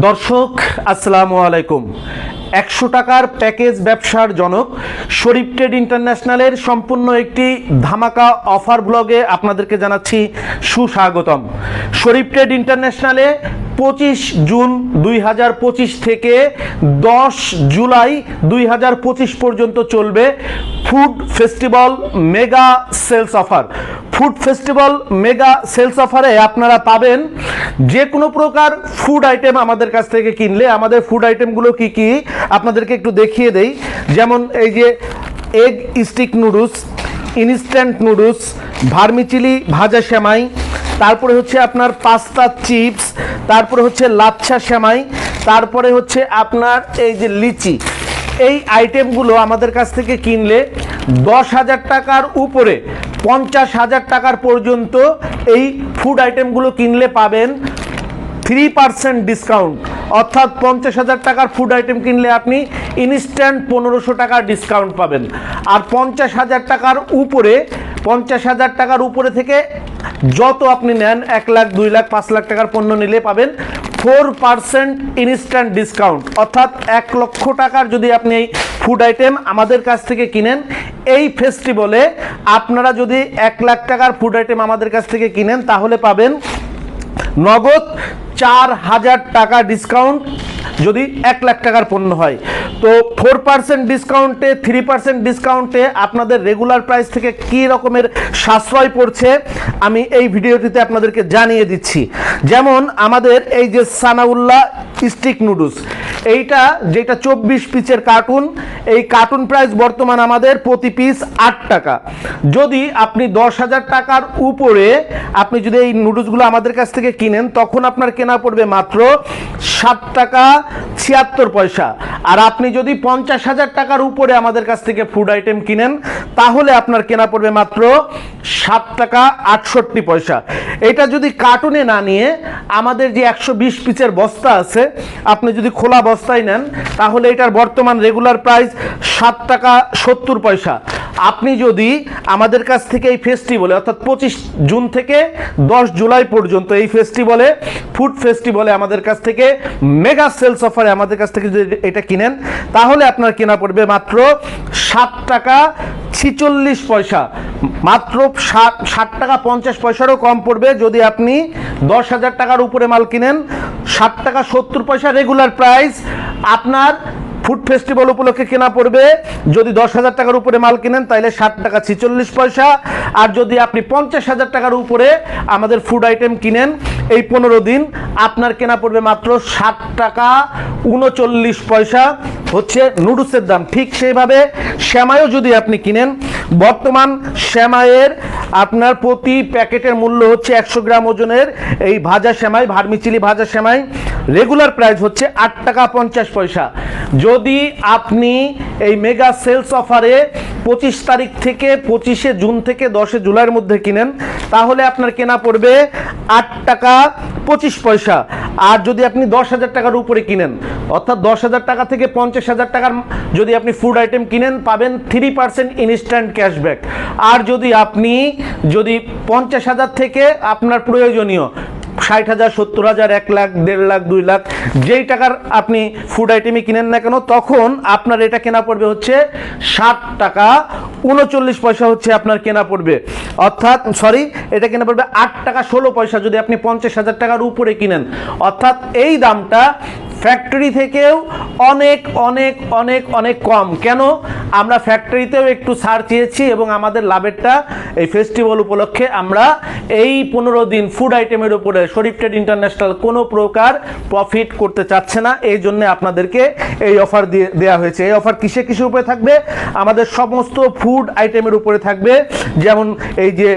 দর্শক, আসসালামু আলাইকুম। একশো টাকার প্যাকেজ ব্যবসার জনক শরীফ ট্রেড ইন্টারন্যাশনালের সম্পূর্ণ একটি ধামাকা অফার ব্লগে আপনাদেরকে জানাচ্ছি সুস্বাগতম। শরীফ ট্রেড ইন্টারন্যাশনালে পঁচিশ জুন দুই হাজার পঁচিশ থেকে দশ জুলাই দুই হাজার পঁচিশ পর্যন্ত চলবে food festival mega sales offer. Food festival mega sales অফারে আপনারা পাবেন যে কোনো প্রকার ফুড আইটেম আমাদের কাছ থেকে কিনলে। আমাদের ফুড আইটেমগুলো কি কি? আপনাদেরকে একটু দেখিয়ে দেই। যেমন এই যে egg stick noodles, instant noodles vermicelli ভাজা সেমাই, তারপরে হচ্ছে আপনার পাস্তা চিপস, তারপরে হচ্ছে লাচ্ছা সেমাই, তারপরে হচ্ছে আপনার এই যে লিচি। এই আইটেমগুলো আমাদের কাছ থেকে কিনলে দশ হাজার টাকার উপরে, পঞ্চাশ হাজার টাকার পর্যন্ত এই ফুড আইটেমগুলো কিনলে পাবেন থ্রি পার্সেন্ট ডিসকাউন্ট অর্থাৎ পঞ্চাশ হাজার টাকার ফুড আইটেম কিনলে আপনি ইনস্ট্যান্ট পনেরোশো টাকার ডিসকাউন্ট পাবেন। আর পঞ্চাশ হাজার টাকার উপরে, পঞ্চাশ হাজার টাকার উপরে থেকে যত আপনি নেন, এক লাখ, দুই লাখ, পাঁচ লাখ টাকার পণ্য নিলে পাবেন ফোর পার্সেন্ট ইনস্ট্যান্ট ডিসকাউন্ট অর্থাৎ এক লক্ষ টাকার যদি আপনি ফুড আইটেম আমাদের কাছ থেকে কিনেন এই ফেস্টিভ্যালে আপনারা যদি এক লাখ টাকার ফুড আইটেম আমাদের কাছ থেকে কিনেন, তাহলে পাবেন নগদ চার হাজার টাকা ডিসকাউন্ট যদি এক লাখ টাকার পণ্য হয়। তো ফোর পার্সেন্ট ডিসকাউন্টে থ্রি পার্সেন্ট ডিসকাউন্টে আপনাদের রেগুলার প্রাইস থেকে কী রকমের সাশ্রয় পড়ছে, আমি এই ভিডিওটিতে আপনাদেরকে জানিয়ে দিচ্ছি। যেমন আমাদের এই যে সানাউল্লাহ স্টিক নুডলস এইটা যেটা চব্বিশ পিসের কার্টুন এই কার্টুন প্রাইস বর্তমান আমাদের প্রতি পিস আট টাকা। যদি আপনি দশ হাজার টাকার উপরে আপনি যদি এই নুডলসগুলো আমাদের কাছ থেকে কিনেন, তখন আপনার কেনা পড়বে মাত্র ষাট টাকা ছিয়াত্তর পয়সা। আর আপনি যদি পঞ্চাশ হাজার টাকার উপরে আমাদের কাছ থেকে ফুড আইটেম কিনেন, তাহলে আপনার কেনা পড়বে মাত্র সাত টাকা আটষট্টি পয়সা। এটা যদি কার্টুনে না নিয়ে আমাদের যে একশো বিশ পিসের বস্তা আছে, আপনি যদি খোলা বস্তায় নেন, তাহলে এটার বর্তমান রেগুলার প্রাইস সাত টাকা সত্তর পয়সা। আপনি যদি আমাদের কাছ থেকে এই ফেস্টিভ্যালে অর্থাৎ পঁচিশ জুন থেকে দশ জুলাই পর্যন্ত এই ফেস্টিভ্যালে ফুড ফেস্টিভ্যালে আমাদের কাছ থেকে মেগা সেলস অফারে আমাদের কাছ থেকে যদি এটা কিনেন, তাহলে আপনার কেনা পড়বে মাত্র সাত টাকা ছিচল্লিশ পয়সা। মাত্র ষাট ষাট টাকা পঞ্চাশ পয়সারও কম পড়বে যদি আপনি দশ হাজার টাকার উপরে মাল কিনেন, ষাট টাকা সত্তর পয়সা রেগুলার প্রাইস আপনার ফুড ফেস্টিভ্যাল উপলক্ষে কেনা পড়বে। যদি দশ হাজার টাকার উপরে মাল কিনেন তাহলে ষাট টাকা ছিচল্লিশ পয়সা। আর যদি আপনি পঞ্চাশ হাজার টাকার উপরে আমাদের ফুড আইটেম কিনেন, এই পনেরো দিন আপনার কেনা পড়বে মাত্র ষাট টাকা উনচল্লিশ পয়সা। হচ্ছে নুডলসের দাম। ঠিক সেইভাবে শ্যামাইও যদি আপনি কিনেন, বর্তমান শ্যামাইয়ের আপনার প্রতি প্যাকেটের মূল্য হচ্ছে একশো গ্রাম ওজনের এই ভাজা সেমাই, ভার্মিচিলি ভাজা সেমাই। রেগুলার প্রাইস হচ্ছে আট টাকা পঞ্চাশ পয়সা। যদি আপনি এই মেগা সেলস অফারে পঁচিশ তারিখ থেকে পঁচিশে জুন থেকে দশে জুলাইয়ের মধ্যে কিনেন, তাহলে আপনার কেনা পড়বে আট টাকা পঁচিশ পয়সা। আর যদি আপনি দশ হাজার টাকার উপরে কিনেন, অর্থাৎ দশ হাজার টাকা থেকে পঞ্চাশ হাজার টাকার যদি আপনি ফুড আইটেম কিনেন, পাবেন থ্রি পার্সেন্ট ইনস্ট্যান্ট ক্যাশব্যাক আর যদি আপনি, যদি পঞ্চাশ হাজার থেকে আপনার প্রয়োজনীয় ষাট হাজার, সত্তর হাজার, এক লাখ, দেড় লাখ, দুই লাখ, যেই টাকার আপনি ফুড আইটেমই কিনেন না কেন, তখন আপনার এটা কেনা পড়বে হচ্ছে ষাট টাকা, উনচল্লিশ পয়সা হচ্ছে আপনার কেনা পড়বে। অর্থাৎ সরি এটা কেনা পড়বে আট টাকা, ষোলো পয়সা যদি আপনি পঞ্চাশ হাজার টাকার উপরে কিনেন। অর্থাৎ, এই দামটা ফ্যাক্টরি থেকেও অনেক অনেক অনেক অনেক কম। কেন? আমরা ফ্যাক্টরিতেও একটু ছাড় চেয়েছি এবং আমাদের লাভেরটা এই ফেস্টিভ্যাল উপলক্ষে আমরা এই পনেরো দিন ফুড আইটেমের উপরে শরীফ ট্রেড ইন্টারন্যাশনাল কোনো প্রকার প্রফিট করতে চাচ্ছে না। এই জন্য আপনাদেরকে এই অফার দিয়ে দেওয়া হয়েছে। এই অফার কিসে কিসের উপরে থাকবে? আমাদের সমস্ত ফুড আইটেমের উপরে থাকবে। যেমন এই যে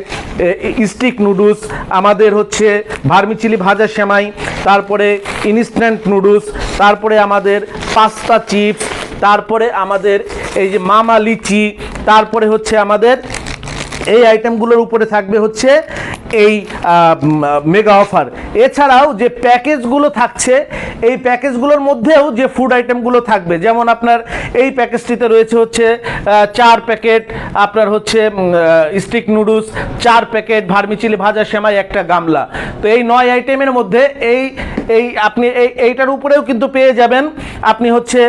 স্টিক নুডলস আমাদের হচ্ছে ভার্মিচিলি ভাজা সেমাই, তারপরে ইনস্ট্যান্ট নুডলস তারপরে আমাদের পাস্তা চিপস, তারপরে আমাদের এই যে মামা লিচি, তারপরে হচ্ছে আমাদের এই আইটেমগুলোর উপরে থাকবে হচ্ছে এই মেগা অফার এছাড়াও যে প্যাকেজগুলো থাকছে, এই প্যাকেজগুলোর মধ্যেও যে ফুড আইটেমগুলো থাকবে, যেমন আপনার এই প্যাকেজটিতে রয়েছে হচ্ছে চার প্যাকেট, আপনার হচ্ছে স্টিক নুডলস চার প্যাকেট ভার্মিচিলি ভাজা সেমাই, একটা গামলা। তো এই নয় আইটেমের মধ্যে এই এই আপনি এই, এইটার উপরেও কিন্তু পেয়ে যাবেন, আপনি হচ্ছে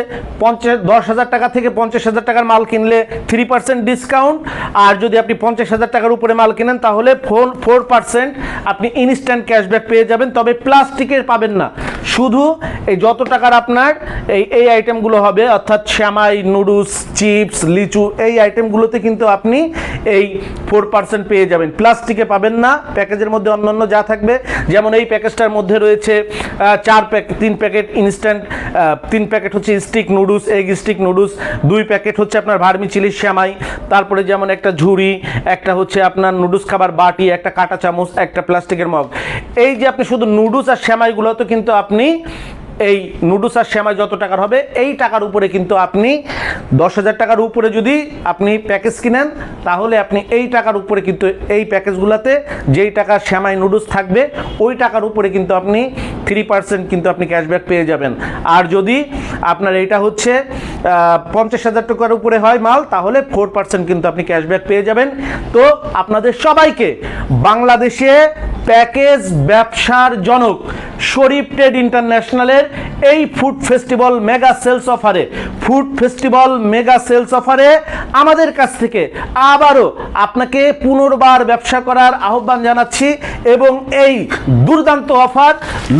পঞ্চাশ, দশ হাজার টাকা থেকে পঞ্চাশ হাজার টাকার মাল কিনলে থ্রি পার্সেন্ট ডিসকাউন্ট আর যদি আপনি পঞ্চাশ হাজার টাকার উপরে মাল কিনেন, তাহলে ফোর ফোর পার্সেন্ট আপনি ইনস্ট্যান্ট ক্যাশব্যাক পেয়ে যাবেন। তবে প্লাস্টিকের পাবেন না। শুধু এই যত টাকার আপনার এই এই আইটেমগুলো হবে, অর্থাৎ শ্যামাই, নুডলস, চিপস, লিচু, এই আইটেমগুলোতে কিন্তু আপনি এই ফোর পার্সেন্ট পেয়ে যাবেন। প্লাস্টিকে পাবেন না, প্যাকেজের মধ্যে অন্যান্য যা থাকবে, যেমন এই প্যাকেজটার মধ্যে রয়েছে চার প্যাক তিন প্যাকেট ইনস্ট্যান্ট তিন প্যাকেট হচ্ছে stick noodles egg stick noodles দুই প্যাকেট হচ্ছে আপনার ভার্মি চিলি শ্যামাই, তারপরে যেমন একটা ঝুড়ি একটা হচ্ছে আপনার নুডলস খাবার বাটি, একটা কাঁটা চামচ, একটা প্লাস্টিকের মগ। এই যে আপনি শুধু নুডলস আর শ্যামাইগুলো তো কিন্তু আপনি এই নুডলস আর শ্যামাই যত টাকার হবে, এই টাকার উপরে কিন্তু আপনি দশ হাজার টাকার উপরে যদি আপনি প্যাকেজ কিনেন, তাহলে আপনি এই টাকার উপরে কিন্তু এই প্যাকেজগুলোতে যেই টাকার শ্যামাই নুডলস থাকবে, ওই টাকার উপরে কিন্তু আপনি থ্রি পার্সেন্ট কিন্তু আপনি ক্যাশব্যাক পেয়ে যাবেন। আর যদি আপনার এইটা হচ্ছে পঞ্চাশ হাজার টাকার উপরে হয় মাল, তাহলে ফোর পার্সেন্ট কিন্তু আপনি ক্যাশব্যাক পেয়ে যাবেন। তো আপনাদের সবাইকে বাংলাদেশে প্যাকেজ ব্যবসার জনক শরীফ ট্রেড ইন্টারন্যাশনালের এই ফুড ফেস্টিভ্যাল মেগা সেলস অফারে। ফুড ফেস্টিভ্যাল মেগা সেলস অফারে আমাদের কাছ থেকে আবারও আপনাকে পুনর্বার ব্যবসা করার আহ্বান জানাচ্ছি এবং এই দুর্দান্ত অফার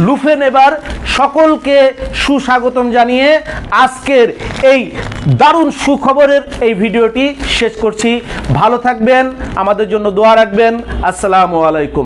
লুফে নেবার সকলকে সুস্বাগতম জানিয়ে আজকের এই দারুণ সুখবরের এই ভিডিওটি শেষ করছি। ভালো থাকবেন, আমাদের জন্য দোয়া রাখবেন। আসসালামু আলাইকুম।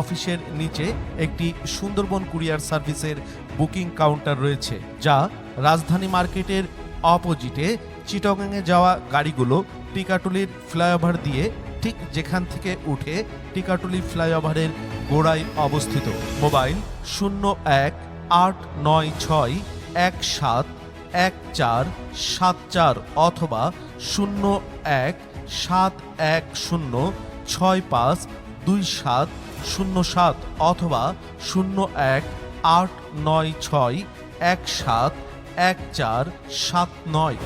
অফিসের নিচে একটি সুন্দরবন কুরিয়ার সার্ভিসের বুকিং কাউন্টার রয়েছে, যা রাজধানী মার্কেটের অপোজিটে চিটগাংয়ে যাওয়া গাড়িগুলো টিকাটুলির ফ্লাইওভার দিয়ে ঠিক যেখান থেকে উঠে টিকাটুলি ফ্লাইওভারের গোড়ায় অবস্থিত। মোবাইল শূন্য এক আট নয় ছয় এক সাত এক চার সাত চার অথবা শূন্য এক সাত এক শূন্য ছয় পাঁচ দুই সাত শূন্য সাত অথবা শূন্য এক আট নয় ছয় এক সাত এক চার সাত নয়।